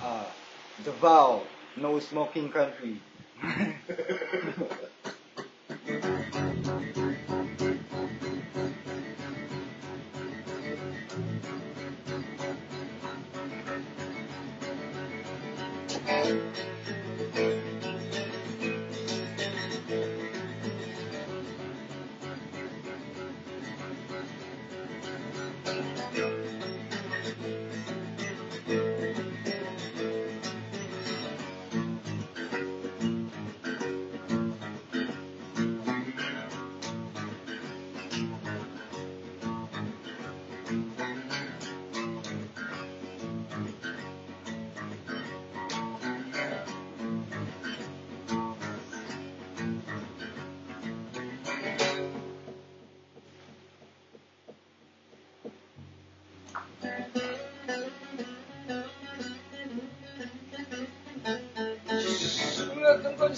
Uh, the vow, no smoking country.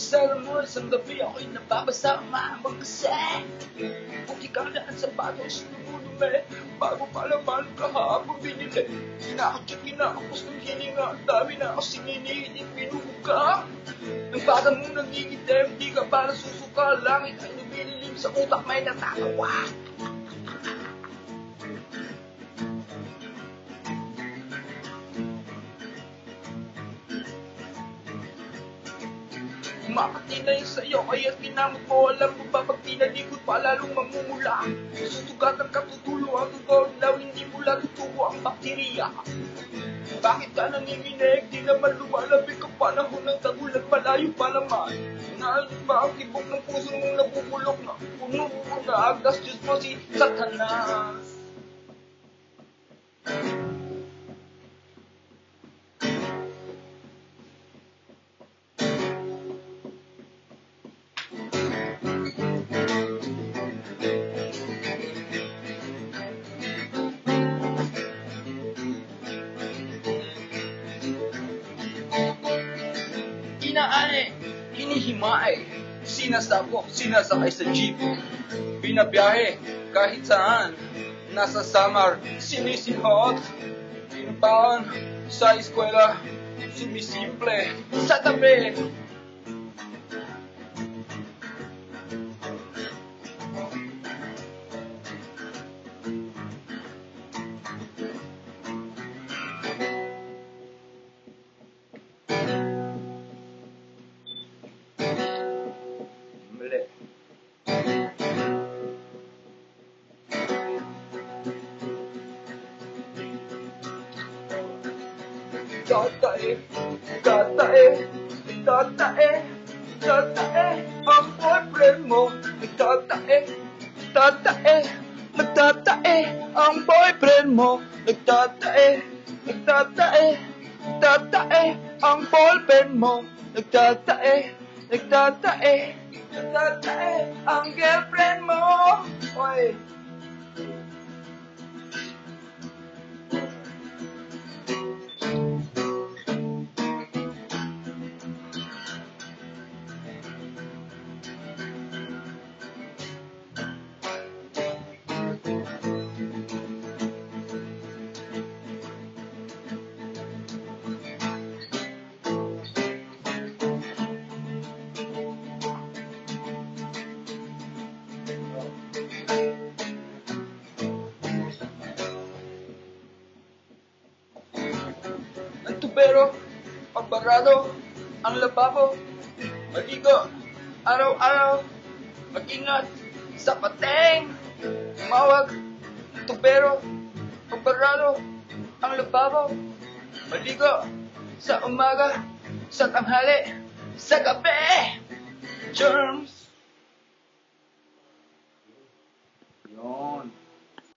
Susunod ang konsara mo sa gabi ako'y Buti ka lahat sa batos lumulume Bago pa naman kahapon binili. Kinakot at kinakapos ng hininga. Dami na ako sininilit pinuga Ang bata mong nangigitim Di ka para susuka Langit ay lumililim sa utak may natatawa Makatinay sa'yo. Kaya tinamot mo Alam mo ba pag tinalikod pa lalong mamumula Susugat ang katutulo ang tugod Law hindi mula tutubo ang bakterya Bakit ka nanginginig? Di naman lumalabig ang panahon ng tagulan Malayo pa naman. Naayon ba ang tibok ng puso mong nabubulok na Puno na? Agas Diyos mo si Satanas hinihimay, sinasabok, sinasakay sa jeep, binabiyahe kahit saan, nasa summer, sinisihot, pinupaon sa eskwela, sumisimple, sa tabi. Tatae, tatae, tatae, tatae, ang boyfriend mo. Nagtatae, tatae, nagtatae, ang boyfriend mo. Nagtatae, nagtatae, tatae, ang ballpen mo. Nagtatae, nagtatae, nagtatae, ang girlfriend mo. Oy. tubero, ang barado, ang lababo, maligo, araw-araw, mag-ingat, sa pateng, mawag, tubero, ang barado, ang lababo, maligo, sa umaga, sa tanghali, sa gabi, germs. Yun.